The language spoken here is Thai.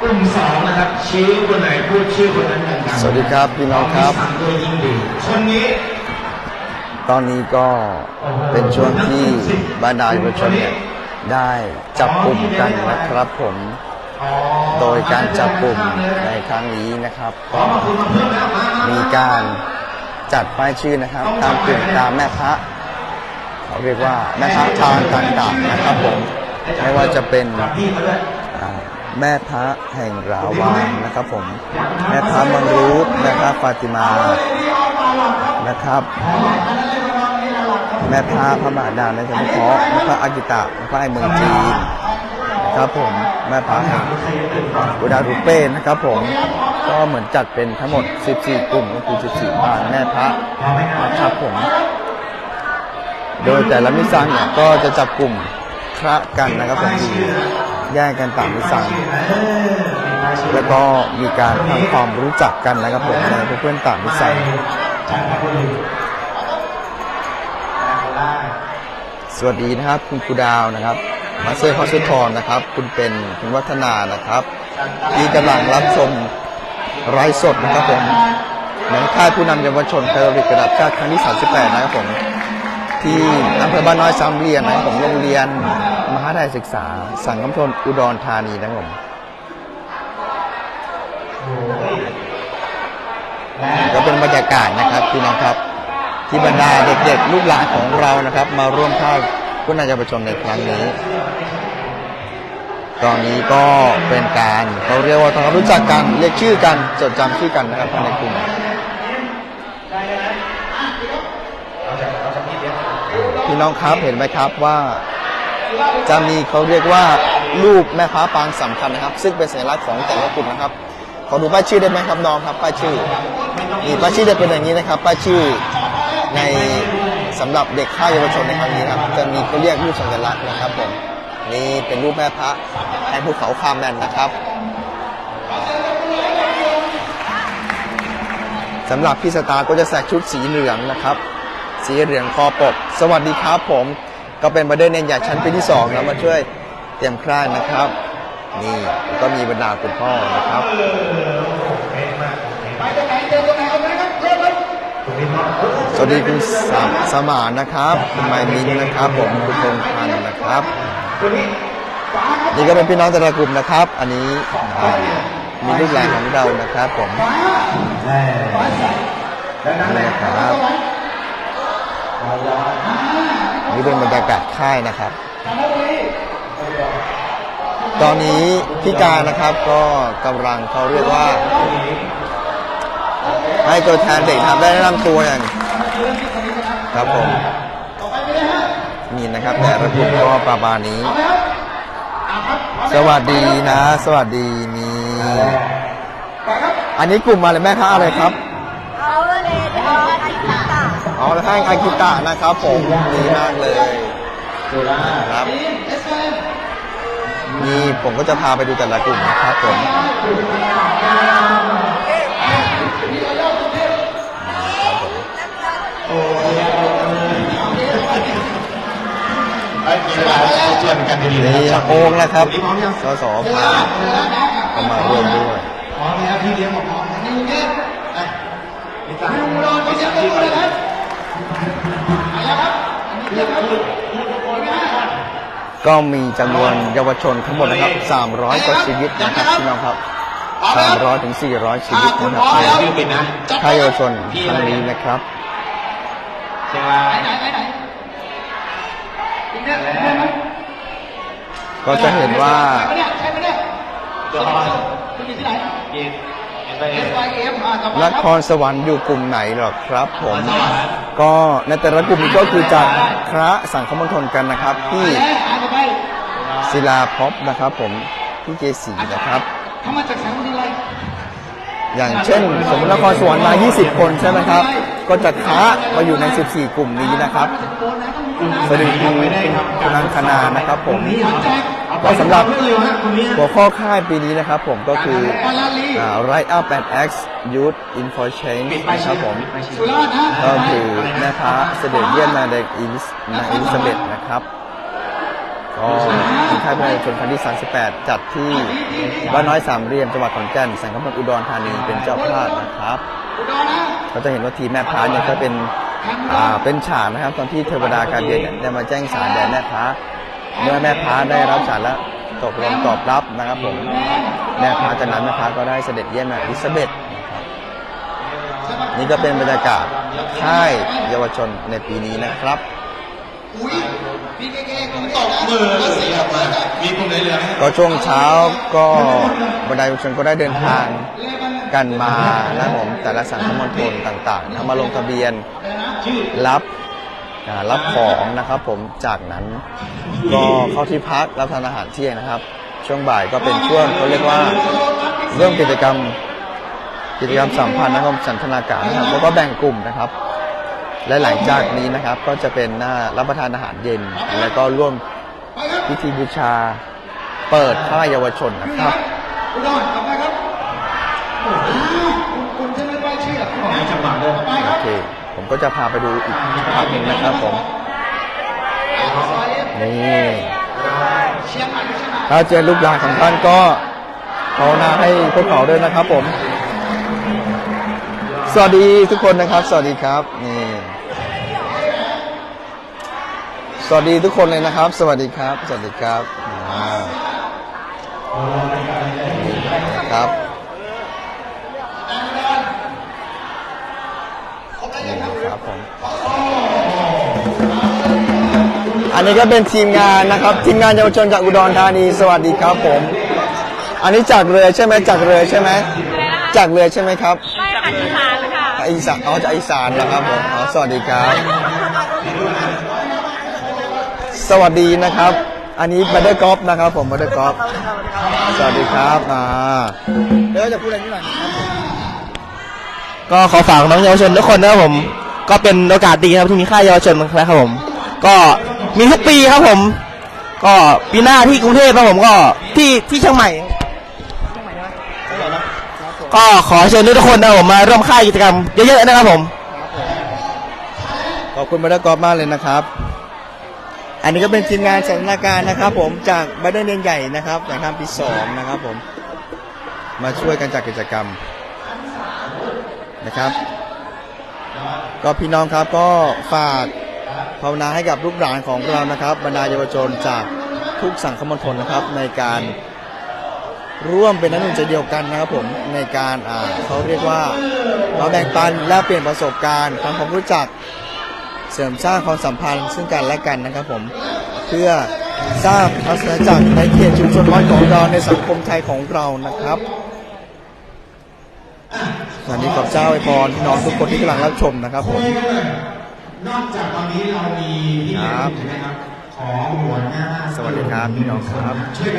กลุ่มสองนะครับชี้คนไหนพูดชื่อคนนั้นดังๆสวัสดีครับพี่น้องครับมีสามตัวยิ่งดีคนนี้ตอนนี้ก็เป็นช่วงที่บรรดาเยาวชนเนี่ยได้จับกลุ่มกันนะครับผม อ๋อโดยการจับกลุ่มในครั้งนี้นะครับ ขอมาคุณมาเพิ่มแล้วมามามีการจัดป้ายชื่อนะครับ ตามกลุ่มตามแม่พระเขาเรียกว่าแม่พระทางต่างๆนะครับผม ไม่ว่าจะเป็นจับพี่มาด้วยอ่า แม่พระแห่งราวานนะครับผมแม่พระมังรูดแม่พระฟาติมานะครับ แม่พระพระมหาดาในสมุทรแม่พระอากิตะแม่พระแห่งเมืองจีนนะครับผมแม่พระแห่งอุดารุเป้นะครับผมก็เหมือนจัดเป็นทั้งหมด 14 กลุ่มก็คือ 14ปางแม่พระนะครับผม โดยแต่ละมิสังเนี่ยก็จะจับกลุ่มพระกันนะครับผมคือ แยกกันตามมิสังแล้วก็มีการทำความรู้จักกันนะครับผมในเพื่อนๆต่างมิสังสวัสดีนะครับ คุณครูดาวนะครับมาเซอร์คอสุทรนะครับ คุณเป็นคุณวัฒนานะครับ ที่กำลังรับชมไร้สดนะครับผมในค่ายผู้นำเยาวชนคาทอลิกระดับชาติครั้งที่ 38 นะครับผม ที่อำเภอบ้านน้อยสามเรียนนะครับผมโรงเรียนาวิทยาลัยศึกษา สังคมชนอุดรธานีนะผมก็เป็นบรรยากาศนะครับพี่น้องครับ ที่บรรดาเด็กๆลูกหลานของเรานะครับ มาร่วมเข้าผู้นำเยาวชนในครั้งนี้ ตอนนี้ก็เป็นการเขาเรียกว่าทำความรู้จักกันเรียกชื่อกันจดจำชื่อกันนะครับภายในกลุ่มพี่น้องครับเห็นไหมครับว่า จะมีเขาเรียกว่ารูปแม่ค้าปางสำคัญนะครับ ซึ่งเป็นสัญลักษณ์ของแต่ละกลุ่มนะครับ ขอดูป้ายชื่อได้ไหมครับน้องครับป้ายชื่อนี่ป้ายชื่อจะเป็นอย่างนี้นะครับป้ายชื่อในสำหรับเด็กข้าเยาวชนในครั้งนี้ครับ จะมีเขาเรียกรูปสัญลักษณ์นะครับผมนี่เป็นรูปแม่พระแห่งภูเขาคาแมนนะครับสำหรับพี่สตาร์ก็จะใส่ชุดสีเหลืองนะครับ สีเหลืองคอปกสวัสดีครับผม ก็เป็นบาเดอร์เนนใหญ่ชั้นปีที่2นะมาช่วยเตรียมคร่ายนะครับ นี่ก็มีบรรดาคุณพ่อนะครับสวัสดีคุณสามสมานนะครับคุณไมมินนะครับ ผมคุณพงพันธ์นะครับ นี่ก็เป็นพี่น้องแต่ละกลุ่มนะครับ อันนี้อ่ามีลูกหลานของเรานะครับผมนี่นะครับ นี่เป็นบรรยากาศค่ายนะครับ ตอนนี้พี่การนะครับก็กำลังเขาเรียกว่า ให้ตัวแทนเด็กทำได้แนะนำตัวอย่างครับผมนี่นะครับ แต่ละกลุ่มก็ประมาณนี้ สวัสดีนะ สวัสดีนี่อันนี้กลุ่มอะไรแม่ค้าอะไรครับ อ๋อห้างอากิตะนะครับผมดีมากเลยครับนี่ผมก็จะพาไปดูแต่ละกลุ่มนะครับผมครับผมเชิญกันดีๆนี่นะครับโอ่งนะครับสสพาก็มาร่วมด้วยพร้อมแล้วพี่เลี้ยงบอกพร้อมนะนี่กรุงเทพอะมีสามมีสามที่ไปเลย ก็มีจำนวนเยาวชนทั้งหมดนะครับ 300 กว่าชีวิตนะครับพี่น้องครับ 300 ถึง 400 ชีวิตนะครับพี่ปิดนะค่ายเยาวชนครั้งนี้นะครับเชียงรายก็จะเห็นว่า เดี๋ยวมากินเอ็นไปเอ็นนครสวรรค์อยู่กลุ่มไหนหรอครับผม ก็ในแต่ละกลุ่มนี้ก็คือจากพระสังฆมณฑลกันนะครับที่ศิลาพบนะครับ ผมที่เจสีนะครับเขามาจากแสงวิทยาลัยอย่างเช่น สมมตินครสวรรค์มา 20 คนใช่ไหมครับ ก็จะค้ามาอยู่ใน 14 กลุ่มนี้นะครับสวัสดีคุณคุณนันคณานะครับผม ก็สำหรับหัวข้อค่ายปีนี้นะครับผมก็คืออ่า Right Up and X Youth in for Change นะครับผมสุราษฎร์นะก็คือแม่พระเสด็จเยี่ยมนางเด็กอิลิสนางอิลิซาเบธนะครับคก็เป็นค่ายมวยชนครั้งที่ 38 จัดที่บ้านน้อยสามเหลี่ยมจังหวัดขอนแก่นสังกัดอุดรธานีเป็นเจ้าภาพนะครับอุดรนะก็จะเห็นว่าทีมแม่พระเนี่ยก็เป็นอ่าเป็นฉากนะครับ ตอนที่เทวดาการเบียนเนี่ยได้มาแจ้งสารแด่แม่พระ เมื่อแม่พระได้รับสารแล้วตกลงตอบรับนะครับผมแม่พระจากนั้นแม่พระก็ได้เสด็จเยี่ยมแม่อลิซาเบธนะครับนี่ก็เป็นบรรยากาศค่ายเยาวชนในปีนี้นะครับอุ้ยพีเคเคคุณตบมือเสียบมามีคนไหนเหลือก็ช่วงเช้าก็บรรดาเยาวชนก็ได้เดินทางกันมานะผมแต่ละสังคมณฑลต่างๆนะมาลงทะเบียนรับ รับของนะครับผมจากนั้นก็เข้าที่พักรับทานอาหารเที่ยงนะครับ ช่วงบ่ายก็เป็นช่วงเขาเรียกว่าเรื่องกิจกรรมกิจกรรมสัมพันธ์นะครับสันทนาการนะครับแล้วก็แบ่งกลุ่มนะครับ และหลังจากนี้นะครับก็จะเป็นหน้ารับประทานอาหารเย็น แล้วก็ร่วมพิธีบูชาเปิดค่ายเยาวชนนะครับอุดรกลับไปครับคุณจะไม่ไปเชื่อจังหวะเดินไปคโอรับเค ผมก็จะพาไปดูอีกภาพหนึ่งนะครับผมนี่เชียงใหม่เชียงใหม่ถ้าเจอลูกหลานของท่านก็ภาวนาให้พวกเขาด้วยนะครับผม สวัสดีทุกคนนะครับ สวัสดีครับนี่สวัสดีทุกคนเลยนะครับ สวัสดีครับ สวัสดีครับอ่าครับ อันนี้ก็เป็นทีมงานนะครับ ทีมงานเยาวชนจากอุดรธานี สวัสดีครับผม อันนี้จากเรือใช่ไหมจากเรือใช่ไหมจากเรือใช่ไหมครับไม่ค่ะอีสานค่ะอีสานอ๋อจากอีสานนะครับผมอ๋อสวัสดีครับ สวัสดีนะครับ อันนี้บัตเดอร์กอล์ฟนะครับ ผมบัตเดอร์กอล์ฟสวัสดีครับอ่าเดี๋ยวจะพูดอะไรนิดหน่อยครับผมก็ขอฝากน้องเยาวชนทุกคนนะครับผม ก็เป็นโอกาสดีนะครับที่มีค่ายเยาวชนนะครับผม ก็ มีทุกปีครับผม ก็ปีหน้าที่กรุงเทพครับผมก็ที่ที่เชียงใหม่ก็ขอเชิญทุกคนนะครับผมมาร่วมค่ายกิจกรรมเยอะๆนะครับผม ขอบคุณบัตเดอร์กอล์ฟมากเลยนะครับ อันนี้ก็เป็นทีมงานสันทนาการนะครับ ผมจากบัตเดอร์เรียนใหญ่นะครับจากทางปีสองนะครับผม มาช่วยกันจัดกิจกรรมนะครับ ก็พี่น้องครับก็ฝาก ภาวนาให้กับลูกหลานของเรานะครับ บรรดาเยาวชนจากทุกสังคมณฑลนะครับในการร่วมเป็นน้ำหนึ่งใจเดียวกันนะครับผมในการอ่าเขาเรียกว่ามาแบ่งปันและเปลี่ยนประสบการณ์ทำความรู้จักเสริมสร้างความสัมพันธ์ซึ่งกันและกันนะครับผมเพื่อสร้างทัศนจักรในเขตชุมชนวัดของเราในสังคมไทยของเรานะครับสวัสดีขอบเจ้าไอพรพี่น้องทุกคนที่กำลังรับชมนะครับผม นอกจากตอนนี้เรามีพี่ครับใช่ไหมครับ ของหัวหน้าสวัสดีครับพี่น้องครับ ช่วยกัน